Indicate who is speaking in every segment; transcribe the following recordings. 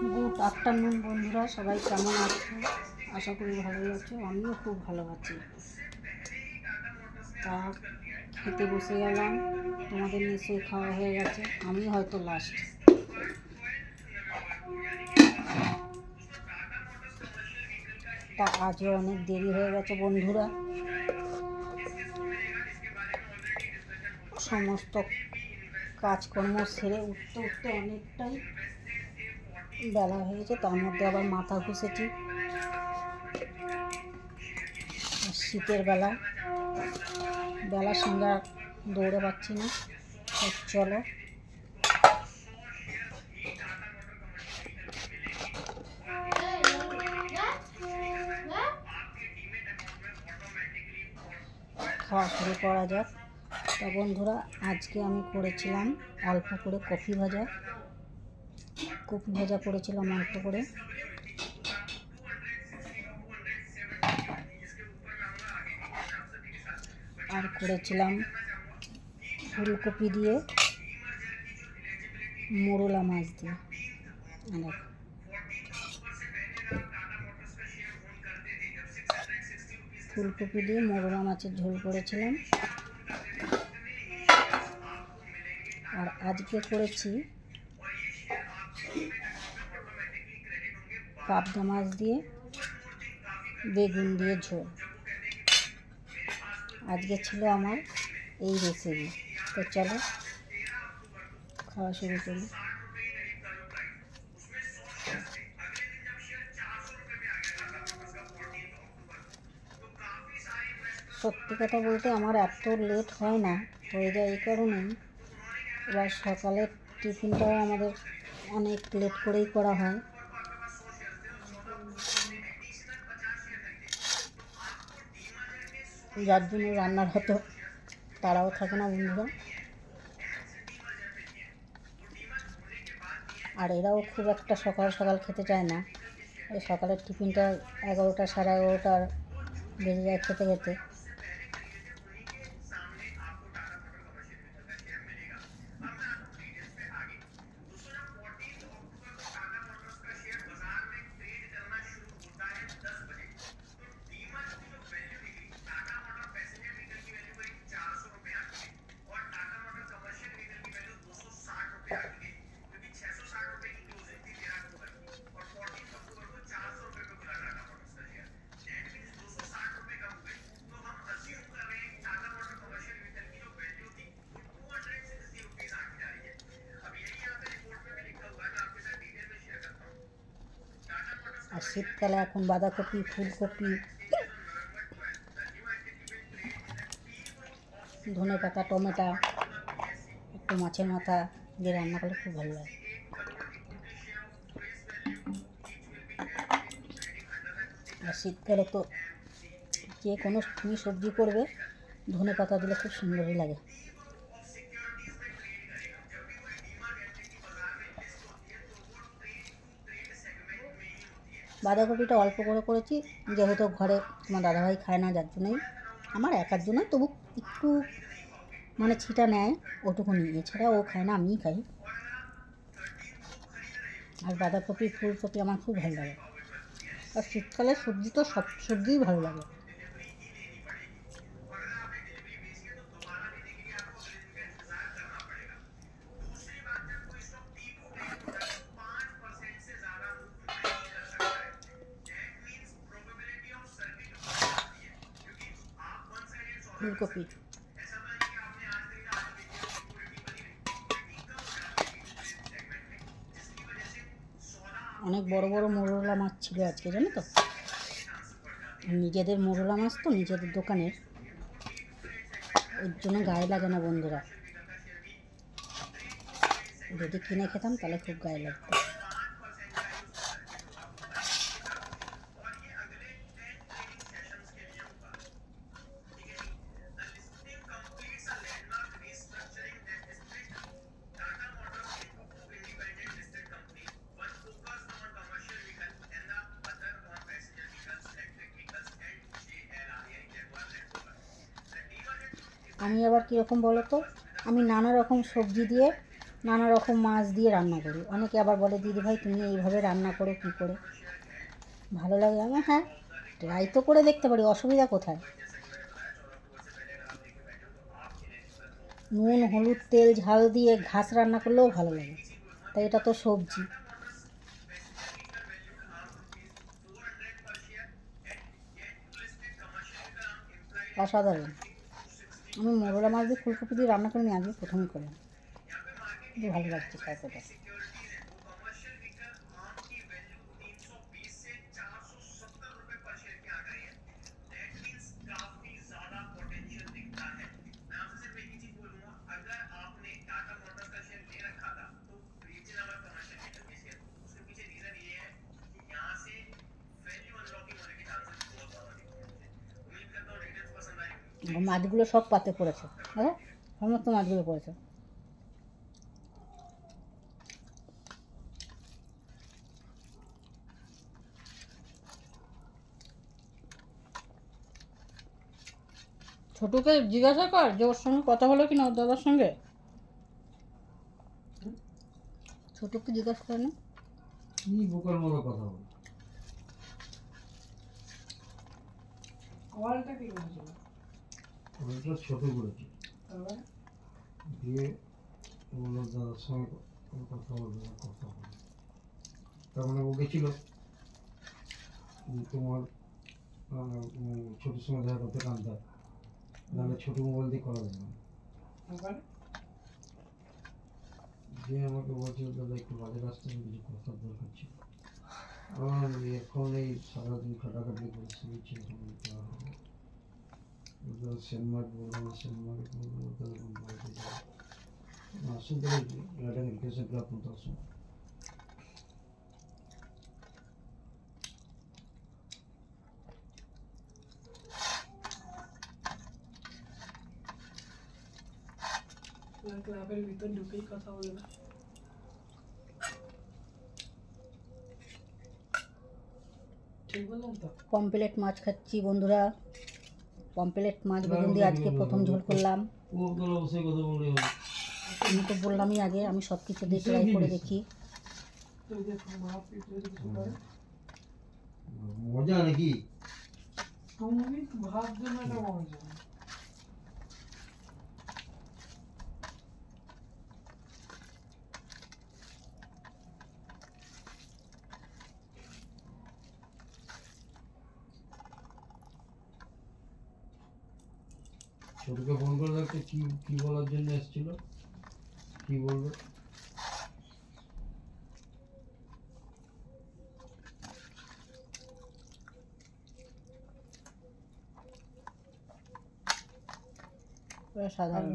Speaker 1: Good afternoon বন্ধুরা, সবাই কেমন আছো? আশা করি ভালোই আছো, আমিও খুব ভালো আছি। তা খেতে বসে গেলাম, তোমাদের নিশ্চয়ই খাওয়া হয়ে গেছে, আমি হয়তো লাস্ট তা আজও অনেক দেরি হয়ে গেছে বন্ধুরা। সমস্ত কাজকর্ম সেরে উঠতে উঠতে অনেকটাই বেলা হয়েছে, তার মধ্যে আবার মাথা ঘুষেছি। শীতের বেলা বেলার সঙ্গে আর দৌড়ে পাচ্ছি না চলো। খাওয়া শুরু করা যাক। তা বন্ধুরা, আজকে আমি করেছিলাম অল্প করে কফি ভাজা। কপি ভাজা করেছিলাম অল্প করে। আর করেছিলাম ফুলকপি দিয়ে মোরলা মাছ দিয়ে। আর ফুলকপি দিয়ে মোরলা মাছের ঝোল করেছিলাম। আর আজকে করেছি পাবদা মাছ দিয়ে বেগুন দিয়ে ঝোল। আজকে ছিল আমার এই রেসিপি তো চলো, খাওয়া শুরু করি। সত্যি কথা বলতে আমার এত লেট হয় না, হয়ে যায় এই কারণেই। এবার সকালের টিফিনটাও আমাদের অনেক লেট করেই করা হয়। যার জন্য রান্নার হতো, তারাও থাকে না বন্ধুরা। আর এরাও খুব একটা সকাল সকাল খেতে চায় না। এই সকালের টিফিনটা এগারোটা সাড়ে এগারোটার বেজে যায় খেতে খেতে। শীতকালে এখন বাঁধাকপি, ফুলকপি, ধনে পাতা, টমেটো, একটু মাছের মাথা দিয়ে রান্না করলে খুব ভালো লাগে। আর শীতকালে তো যে কোনো তুমি সবজি করবে, ধনে পাতা দিলে খুব সুন্দরই লাগে। বাঁধাকপিটা অল্প করে করেছি। যেহেতু ঘরে আমার দাদাভাই খায় না, যার জন্যই। আমার একার জন্য তবু একটু মানে ছিটা নেয়, ওটুকু নিয়ে এছাড়া ও খায় না, আমিই খাই। আর বাঁধাকপি, ফুলকপি আমার খুব ভালো লাগে। আর শীতকালে সবজি তো সব সবজিই ভালো লাগে। ফুলকপি। অনেক বড় বড় মোরলা মাছ ছিল আজকে, জানো তো? নিজেদের মোরলা মাছ তো নিজেদের দোকানের। ওর জন্য গায়ে লাগে না বন্ধুরা। যদি কিনে খেতাম তাহলে খুব গায়ে লাগতো। আমি আবার কীরকম বলো তো আমি নানা রকম সবজি দিয়ে নানা রকম মাছ দিয়ে রান্না করি। অনেকে আবার বলে, দিদি ভাই, তুমি এইভাবে রান্না করো কী করে? ভালো লাগে। আমি হ্যাঁ ট্রাই তো করে দেখতে পারি, অসুবিধা কোথায়? নুন, হলুদ, তেল, ঝাল দিয়ে ঘাস রান্না করলেও ভালো লাগে। তাই এটা তো সবজি। অসাধারণ। আমি মোরলা মাছ দিয়ে ফুলকপি দিয়ে রান্না করে নিয়ে আগে প্রথমেই করে। ভালো লাগছে তরকারিটা মাছগুলো সব পাতে পড়েছে। হ্যাঁ? সমস্ত মাছগুলো পড়েছে। ছোটকে জিজ্ঞাসা কর যে ওর সঙ্গে কথা হলো কি না ওর দাদার সঙ্গে। ছোটকে জিজ্ঞাসা করে না।
Speaker 2: কি বোকার মতো কথা বল
Speaker 3: কলটা কি
Speaker 2: ওটা ছোট করেছি দিয়ে বলল দাদার সঙ্গে কথা বলবে কথা বলবে তার মানে ও গেছিল তোমার উম, ছোটোর সঙ্গে দেখা করতে কান্দা নাহলে ছোটো মোবাইল দিয়ে করা যাবে না। দিয়ে আমাকে বলছিল দাদা একটু বাজার আসতে কিছু কথার দরকার ছিল। আমার এখন এই সারাদিন খাটাখাটি করে শুয়েছি এখন
Speaker 3: ক্লাবের ভিতর ঢুকেই কথা বলবে ঠিক বললাম তো?
Speaker 1: পমপ্লেট মাছ খাচ্ছি বন্ধুরা। পমপ্লেট মাছ বেগুন দিয়ে আজকে প্রথম ঝোল করলাম। আমি তো বললামই আগে আমি সব কিছু দিয়ে ট্রাই করে দেখি।
Speaker 2: মজা নাকি?
Speaker 3: ভাবছ না
Speaker 2: ছোটকে ফোন করে দেখতে কি কি বলার জন্য এসেছিল। কি বলবে?
Speaker 1: সাধারণ।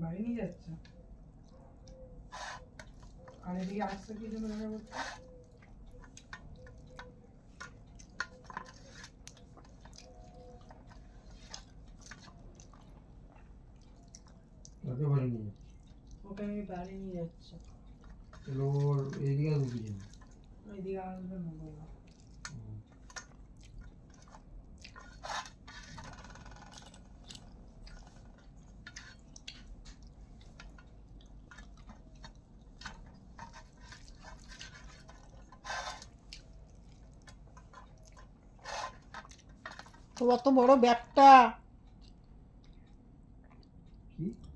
Speaker 3: বাড়ি নিয়ে যাচ্ছে? এদিকে আসতে কি জন্য দেখা করছে
Speaker 2: তাকে বাড়ি নিয়ে
Speaker 3: ওকে আমি বাড়ি নিয়ে যাচ্ছে
Speaker 2: ওর এইদিকে আসবে কি
Speaker 3: আসবে না
Speaker 1: অত বড় ব্যাগটা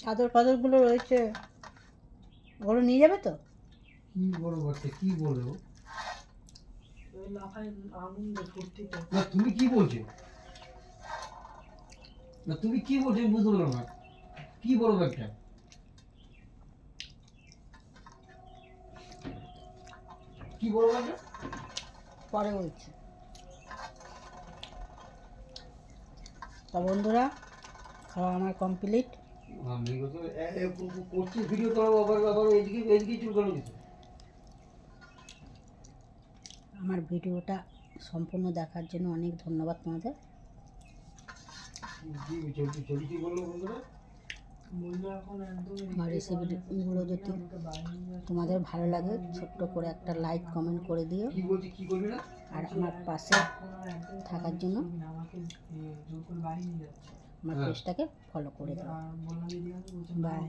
Speaker 1: চাদর ফাদরগুলো রয়েছে। ওগুলো নিয়ে যাবে তো?
Speaker 2: কি বড় বাচ্চা কি বলে ও?
Speaker 3: ওই লাফায় আনন্দে ফুর্তিতে
Speaker 2: না তুমি কি বলছো? না তুমি কি বলছো বুঝতে পারলাম না। কি বড় ব্যাগটা কি বড় ব্যাগটা
Speaker 1: পরে বলছি। তা বন্ধুরা খাওয়া আমার কমপ্লিট
Speaker 2: করছি ভিডিও আবার আবার এদিকে এদিকে
Speaker 1: আমার ভিডিওটা সম্পূর্ণ দেখার জন্য অনেক ধন্যবাদ তোমাদের।
Speaker 2: বন্ধুরা?
Speaker 3: আমার রেসিপিগুলো যদি তোমাদের ভালো লাগে ছোট্ট করে একটা লাইক কমেন্ট করে দিও। আর আমার পাশে থাকার জন্য আমার
Speaker 2: হ্যাঁ।
Speaker 3: পেজটাকে ফলো করে দাও।
Speaker 4: আর